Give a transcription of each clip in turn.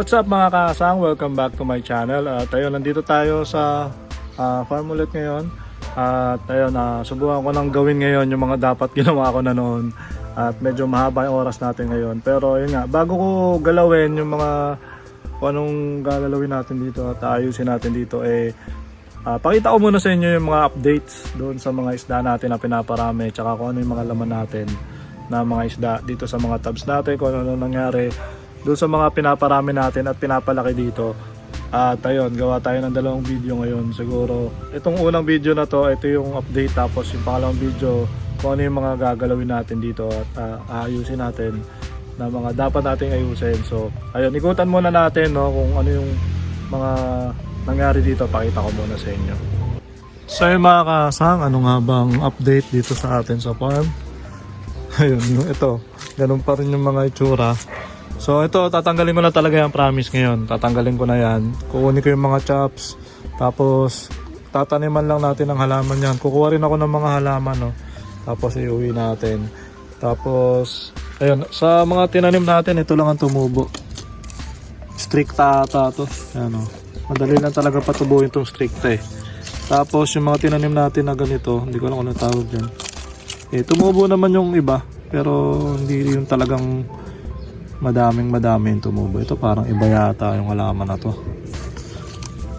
What's up mga kasang? Welcome back to my channel. At ayun, nandito tayo sa ah, farm ulit ngayon. At ayun, uh, subukan ko nang gawin ngayon yung mga dapat ginawa ko na noon. At medyo mahaba yung oras natin ngayon. Pero yun nga, bago ko galawin yung mga anong gagalawin natin dito at ayusin natin dito eh ah, pakita ko muna sa inyo yung mga updates doon sa mga isda natin na pinaparami tsaka kung ano yung mga laman natin na mga isda dito sa mga tabs natin kung ano nangyari doon sa mga pinaparami natin at pinapalaki dito. At ayun gawa tayo ng dalawang video ngayon. Siguro itong unang video na to ito yung update. Tapos yung pangalawang video kung ano yung mga gagalawin natin dito at ah, aayusin natin na mga dapat nating ayusin. So ayun ikutan muna natin no kung ano yung mga nangyari dito. Pakita ko muna sa inyo. So yung mga kasang ano nga bang update dito sa atin sa farm? Ayun yung ito. Ganun pa rin yung mga itsura So ito, tatanggalin ko na talaga yung promise ngayon. Tatanggalin ko na yan. Kukunin ko yung mga chops. Tapos, tataniman lang natin ang halaman yan. Kukuha rin ako ng mga halaman, no? Tapos, iuwi natin. Tapos, ayun, sa mga tinanim natin, ito lang ang tumubo. Stricta ata to. Ayan, no? Madali lang talaga patubuhin itong stricta eh. Tapos, yung mga tinanim natin na ganito, hindi ko alam kung ano tawag dyan. Eh, tumubo naman yung iba. Pero, hindi yung talagang madaming madaming tumubo. Ito parang iba yata yung halaman na to.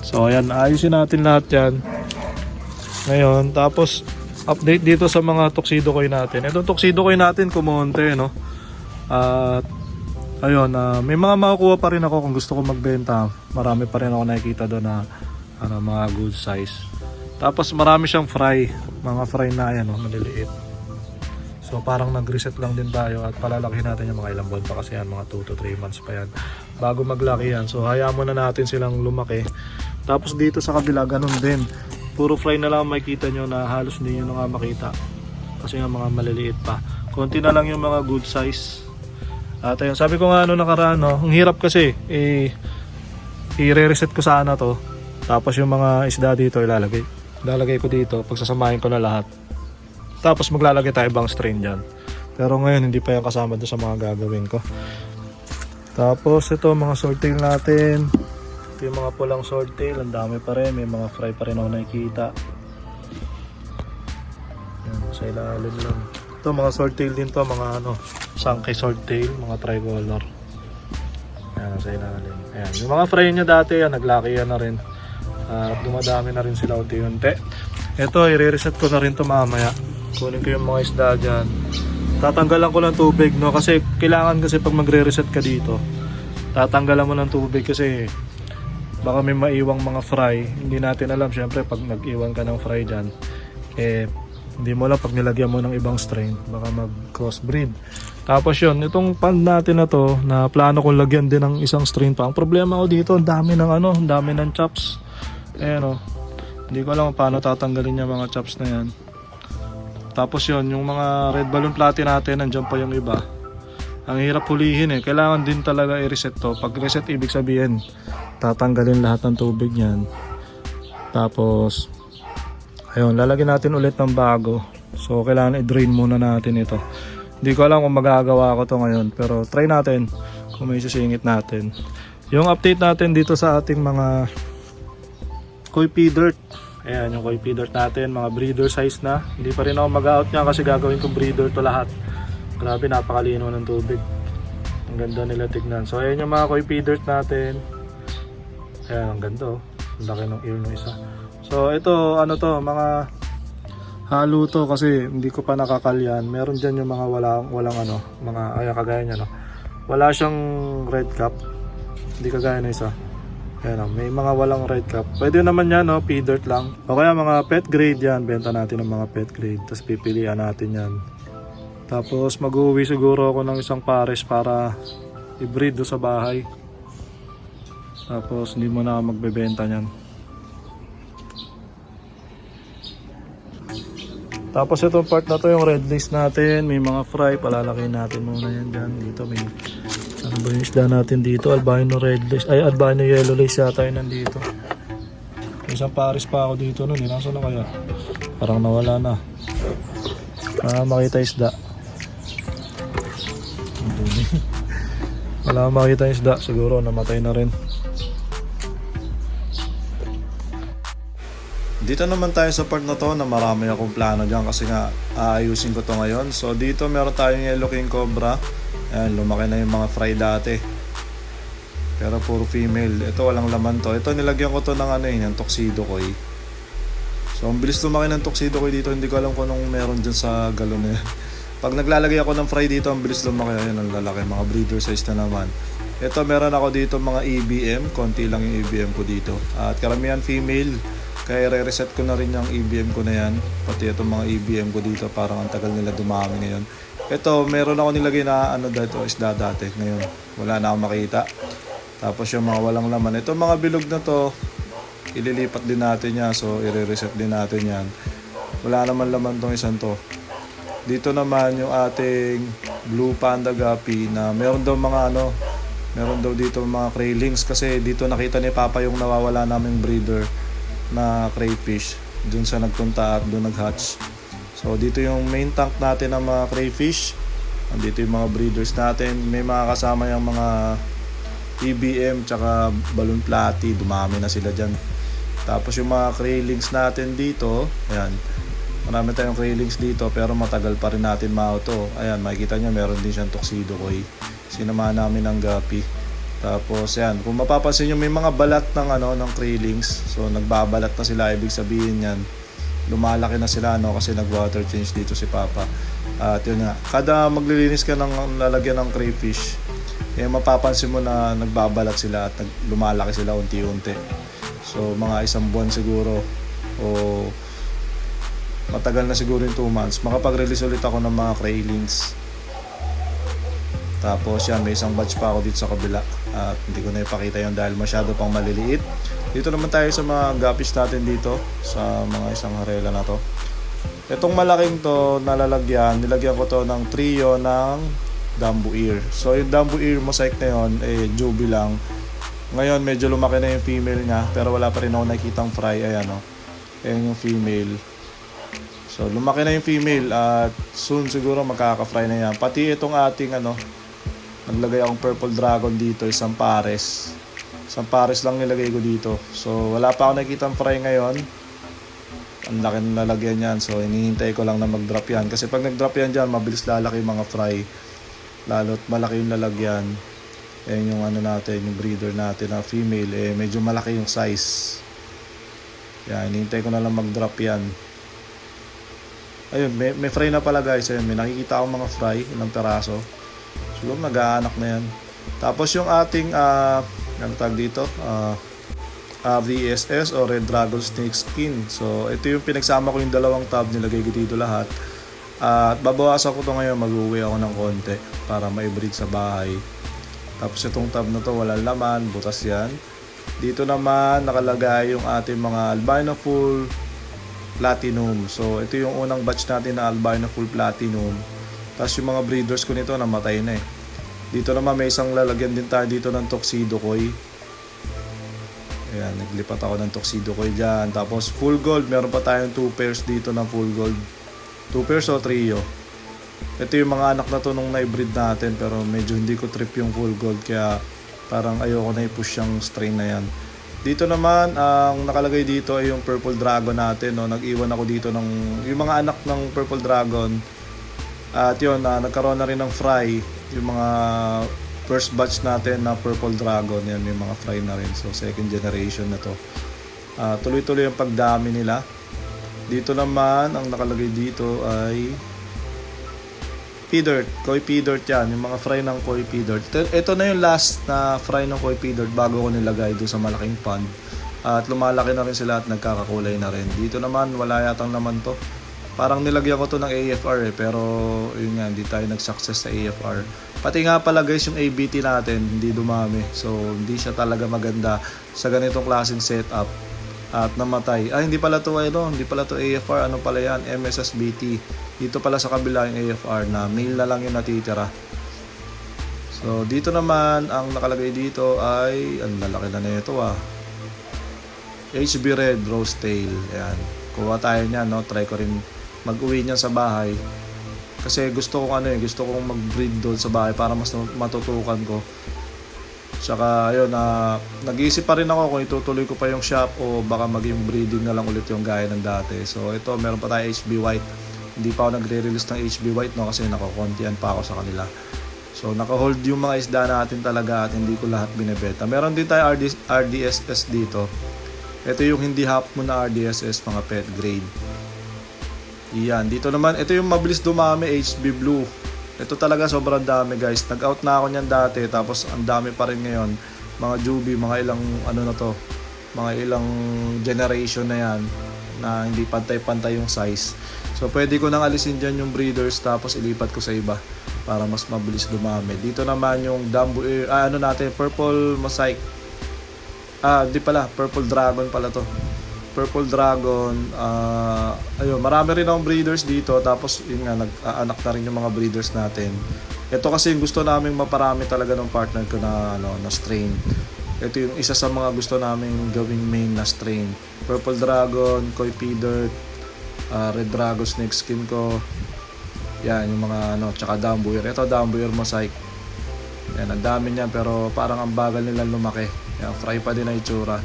So ayan, ayusin natin lahat yan. Ngayon, tapos update dito sa mga tuxedo coin natin. Itong tuxedo coin natin kumonte, no? At ayun, ah, may mga makukuha pa rin ako kung gusto ko magbenta. Marami pa rin ako nakikita doon na ano, mga good size. Tapos marami siyang fry, mga fry na yan, no? maliliit. So parang nag-reset lang din tayo at palalaki natin yung mga ilang buwan pa kasi yan, mga 2 to 3 months pa yan. Bago maglaki yan. So hayaan muna natin silang lumaki. Tapos dito sa kabila, ganun din. Puro fry na lang makikita nyo na halos hindi nyo na nga makita. Kasi nga mga maliliit pa. Konti na lang yung mga good size. At ayun, sabi ko nga ano nakaraan, no, ang hirap kasi, eh, i-reset ko sana to. Tapos yung mga isda dito ilalagay. Ilalagay ko dito, pagsasamahin ko na lahat. Tapos maglalagay tayo ibang strain dyan. Pero ngayon hindi pa yan kasama doon sa mga gagawin ko. Tapos ito mga swordtail natin. Ito yung mga pulang swordtail. Ang dami pa rin. May mga fry pa rin ako nakikita. Yan, sa ilalim lang. Ito mga swordtail din to. Mga ano, sangkay swordtail. Mga tricolor. Yan, sa ilalim. Ayan. Yung mga fry niya dati, yan, naglaki yan na rin. At dumadami na rin sila unti-unti. Ito, i-reset ko na rin to mamaya. Kunin ko yung mga isda dyan. Tatanggalan ko ng tubig, no? Kasi kailangan kasi pag magre-reset ka dito, tatanggalan mo ng tubig kasi baka may maiwang mga fry. Hindi natin alam, syempre, pag nag-iwan ka ng fry dyan, eh, hindi mo alam pag nilagyan mo ng ibang strain, baka mag-crossbreed. Tapos yun, itong pan natin na to, na plano kong lagyan din ng isang strain pa. Ang problema ko dito, ang dami ng ano, ang dami ng chops. Ayan o. Hindi ko alam paano tatanggalin yung mga chops na yan. Tapos yun, yung mga red balloon platin natin, nandiyan pa yung iba. Ang hirap hulihin eh. Kailangan din talaga i-reset to. Pag reset, ibig sabihin, tatanggalin lahat ng tubig niyan. Tapos, ayun, lalagyan natin ulit ng bago. So, kailangan i-drain muna natin ito. Hindi ko alam kung magagawa ko to ngayon. Pero try natin kung may sisingit natin. Yung update natin dito sa ating mga koi pea dirt. Ayan, yung koi dirt natin, mga breeder size na. Hindi pa rin ako mag-out niya kasi gagawin kong breeder to lahat. Grabe, napakalino ng tubig. Ang ganda nila tignan. So, ayan yung mga koi dirt natin. Ayan, ang ganda oh. Ang laki ng ear ng isa. So, ito, ano to, mga halo to kasi hindi ko pa nakakalyan. Meron dyan yung mga walang, walang ano, mga, ayan, kagaya niya, no. Wala siyang red cap. Hindi kagaya na isa. Ayan, oh, may mga walang red cap. Pwede naman yan, no? pea dirt lang. O kaya mga pet grade yan. Benta natin ng mga pet grade. Tapos pipilian natin yan. Tapos mag-uwi siguro ako ng isang pares para i-breed do sa bahay. Tapos hindi mo na magbebenta niyan. Tapos itong part na to yung red list natin. May mga fry. Palalaki natin muna yan dyan. Dito may ano isda natin dito? Albino red list. Ay, albino yellow list yata yung nandito. Isang pares pa ako dito nun. eh. Nasaan na kaya? Parang nawala na. Ah, makita isda. Wala makita isda. Siguro namatay na rin. Dito naman tayo sa part na to na marami akong plano dyan kasi nga aayusin ko to ngayon. So dito meron tayong yellow king cobra. Ayan, lumaki na yung mga fry dati. Pero puro female. Ito walang laman to. Ito nilagyan ko to ng ano yun, yung tuxedo ko eh. So ang bilis lumaki ng tuxedo ko dito. Hindi ko alam kung anong meron dyan sa galon yan. Pag naglalagay ako ng fry dito, ang bilis lumaki. Ayun, ang lalaki. Mga breeder size na naman. Ito meron ako dito mga EBM. Konti lang yung EBM ko dito. At karamihan female. Kaya re-reset ko na rin yung EBM ko na yan. Pati itong mga EBM ko dito. Parang ang tagal nila dumami ngayon. Ito, meron ako nilagay na ano dito, isda dati. Ngayon, wala na akong makita. Tapos yung mga walang laman. Ito mga bilog na to, ililipat din natin yan. So, i-reset din natin yan. Wala naman laman tong isang to. Dito naman yung ating Blue Panda Guppy na meron daw mga ano, meron daw dito mga craylings kasi dito nakita ni Papa yung nawawala naming breeder na crayfish. Doon sa nagpunta at doon nag-hatch. So dito yung main tank natin ng mga crayfish. Andito yung mga breeders natin. May mga kasama yung mga EBM tsaka balloon platy. Dumami na sila dyan. Tapos yung mga craylings natin dito, ayan. Marami tayong craylings dito pero matagal pa rin natin mauto. Ayan, makikita nyo meron din siyang tuxedo koi. Sinama namin ng gapi. Tapos yan, kung mapapansin nyo may mga balat ng ano ng craylings. So nagbabalat na sila ibig sabihin yan. Lumalaki na sila no kasi nag-water change dito si Papa. At yun nga, kada maglilinis ka ng lalagyan ng crayfish, eh mapapansin mo na nagbabalat sila at nag- lumalaki sila unti-unti. So mga isang buwan siguro o matagal na siguro yung 2 months, makapag-release ulit ako ng mga craylings. Tapos yan, may isang batch pa ako dito sa kabila. At hindi ko na ipakita yun dahil masyado pang maliliit. Dito naman tayo sa mga guppies natin dito. Sa mga isang harela na to. Itong malaking to, nalalagyan, nilagyan ko to ng trio ng Dumbo Ear. So yung Dumbo Ear mosaic na yun, eh, Juby lang. Ngayon, medyo lumaki na yung female niya. Pero wala pa rin ako nakikitang fry. Ayan o. Ayan yung female. So, lumaki na yung female at soon siguro makaka-fry na yan. Pati itong ating ano, naglagay akong purple dragon dito, isang pares. Isang pares lang nilagay ko dito. So, wala pa ako nakikita fry ngayon. Ang laki ng lalagyan yan. So, hinihintay ko lang na mag-drop yan. Kasi pag nag-drop yan dyan, mabilis lalaki yung mga fry. Lalo't malaki yung lalagyan. Ayan yung ano natin, yung breeder natin na female. Eh, medyo malaki yung size. Yan, hinihintay ko na lang mag-drop yan. Ayun, may, may fry na pala guys. Ayun, may nakikita akong mga fry, ilang peraso. Siguro nag-aanak na yan. Tapos yung ating, ah, ano tag dito? Ah, ah, VSS o Red Dragon Snake Skin. So, ito yung pinagsama ko yung dalawang tab, nilagay ko dito lahat. at babawasan ko to ngayon, mag-uwi ako ng konti para ma-breed sa bahay. Tapos itong tab na to, walang laman, butas yan. Dito naman nakalagay yung ating mga albino full platinum. So, ito yung unang batch natin na albino full platinum. Tapos yung mga breeders ko nito namatay na eh. Dito naman may isang lalagyan din tayo dito ng tuxedo koi. Ayan, naglipat ako ng tuxedo koi dyan. Tapos full gold, meron pa tayong 2 pairs dito ng full gold. 2 pairs o trio. Ito yung mga anak na to nung na-breed natin pero medyo hindi ko trip yung full gold kaya parang ayoko na i-push yung strain na yan. Dito naman, ang nakalagay dito ay yung purple dragon natin. No? Nag-iwan ako dito ng yung mga anak ng purple dragon. At yun, na nagkaroon na rin ng fry. Yung mga first batch natin na purple dragon. Yan, yung mga fry na rin. So, second generation na to. Ah, tuloy-tuloy yung pagdami nila. Dito naman, ang nakalagay dito ay P-dirt, koi P-dirt yan, yung mga fry ng koi P-dirt. Ito, ito na yung last na fry ng koi P-dirt bago ko nilagay doon sa malaking pond. At lumalaki na rin sila at nagkakakulay na rin. Dito naman, wala yatang naman to. Parang nilagyan ko to ng AFR eh, pero yun nga, hindi tayo nag-success sa AFR. Pati nga pala guys, yung ABT natin, hindi dumami. So, hindi siya talaga maganda sa ganitong klaseng setup at namatay. Ah, hindi pala to ano, hindi pala to AFR, ano pala yan, MSSBT. Dito pala sa kabila yung AFR na mail na lang yung natitira. So, dito naman, ang nakalagay dito ay, ang lalaki na nito ah. HB Red Rose Tail. Ayan. Kuha tayo niyan, no? Try ko rin mag-uwi niyan sa bahay. Kasi gusto kong ano eh, gusto kong mag-breed doon sa bahay para mas matutukan ko Tsaka ayun, na nag-iisip pa rin ako kung itutuloy ko pa yung shop o baka maging breeding na lang ulit yung gaya ng dati. So ito, meron pa tayo HB White. Hindi pa ako nagre-release ng HB White no kasi nakakontian pa ako sa kanila. So naka-hold yung mga isda natin talaga at hindi ko lahat binebenta. Meron din tayo RD, RDSS dito. Ito yung hindi half mo na RDSS mga pet grade. Iyan, dito naman, ito yung mabilis dumami HB Blue. Ito talaga sobrang dami guys. Nag-out na ako niyan dati tapos ang dami pa rin ngayon. Mga Juby, mga ilang ano na to, mga ilang generation na yan na hindi pantay-pantay yung size. So pwede ko nang alisin dyan yung breeders tapos ilipat ko sa iba para mas mabilis dumami. Dito naman yung Dumbo Ear, ah, ano natin, Purple Mosaic. Ah, di pala, Purple Dragon pala to. Purple Dragon, ah, ayun, marami rin akong breeders dito tapos yun nga, nag-aanak na rin yung mga breeders natin. Ito kasi yung gusto naming maparami talaga ng partner ko na, ano, na strain. Ito yung isa sa mga gusto naming gawing main na strain. Purple Dragon, Koi P Dirt, ah, Red Dragon Snake Skin ko. Yan, yung mga ano, tsaka Dambuyer. Ito Dambuyer Mosaic. Yan, ang dami niyan pero parang ang bagal nila lumaki. Yan, fry pa din na itsura.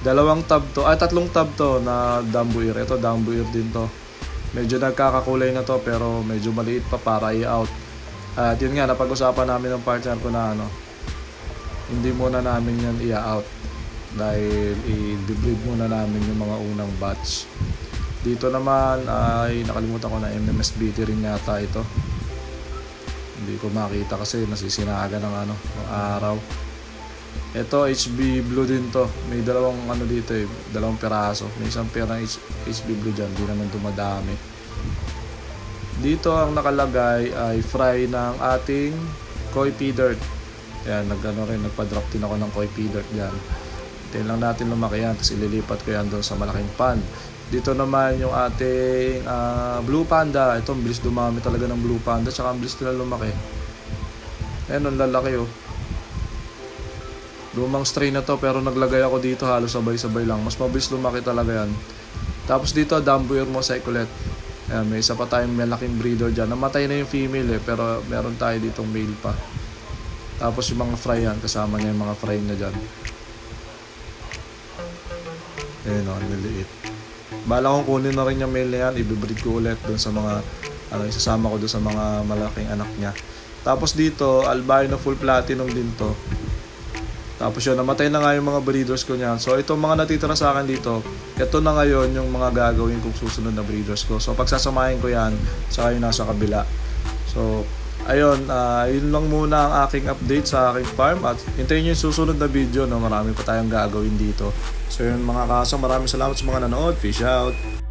Dalawang tab to, ay tatlong tab to na Dambuyer. Ito Dambuyer din to. Medyo nagkakakulay na to pero medyo maliit pa para i-out. At yun nga, napag-usapan namin ng partner ko na ano, hindi muna namin yan i-out dahil i-debride muna namin yung mga unang batch. Dito naman ay nakalimutan ko na MMSBT rin yata ito. Hindi ko makita kasi nasisinaga ng ano, ng araw. Ito HB Blue din to. May dalawang ano dito eh, dalawang piraso. May isang pera ng HB Blue dyan, di naman dumadami. Dito ang nakalagay ay fry ng ating Koi P Dirt. Ayan, nag, ano rin, nagpa-drop din ako ng Koi P Dirt dyan. Hintayin lang natin lumaki yan, tapos ililipat ko yan doon sa malaking pan. Dito naman yung ating ah, Blue Panda. Ito, ang bilis dumami talaga ng Blue Panda, tsaka ang bilis nila lumaki. Ayan, ang lalaki oh. Lumang strain na to pero naglagay ako dito halos sabay-sabay lang. Mas mabilis lumaki talaga yan. Tapos dito, Dambuyer Mosaic ulit. Ayan, may isa pa tayong malaking breeder dyan. Namatay na yung female eh, pero meron tayo ditong male pa. Tapos yung mga fry yan, kasama niya yung mga fry na dyan. Ayan o, ang liliit. Bala kong kunin na rin yung male na yan, ibibreed ko ulit dun sa mga, ano, isasama ko dun sa mga malaking anak niya. Tapos dito, albino full platinum din to. Tapos yun, namatay na nga yung mga breeders ko niyan. So itong mga natitira sa akin dito, ito na ngayon yung mga gagawin kong susunod na breeders ko. So pagsasamahin ko yan, saka yung nasa kabila. So, ayun, ah, yun lang muna ang aking update sa aking farm at hintayin nyo yung susunod na video no, marami pa tayong gagawin dito. So yun mga kaso, maraming salamat sa mga nanood. Fish out!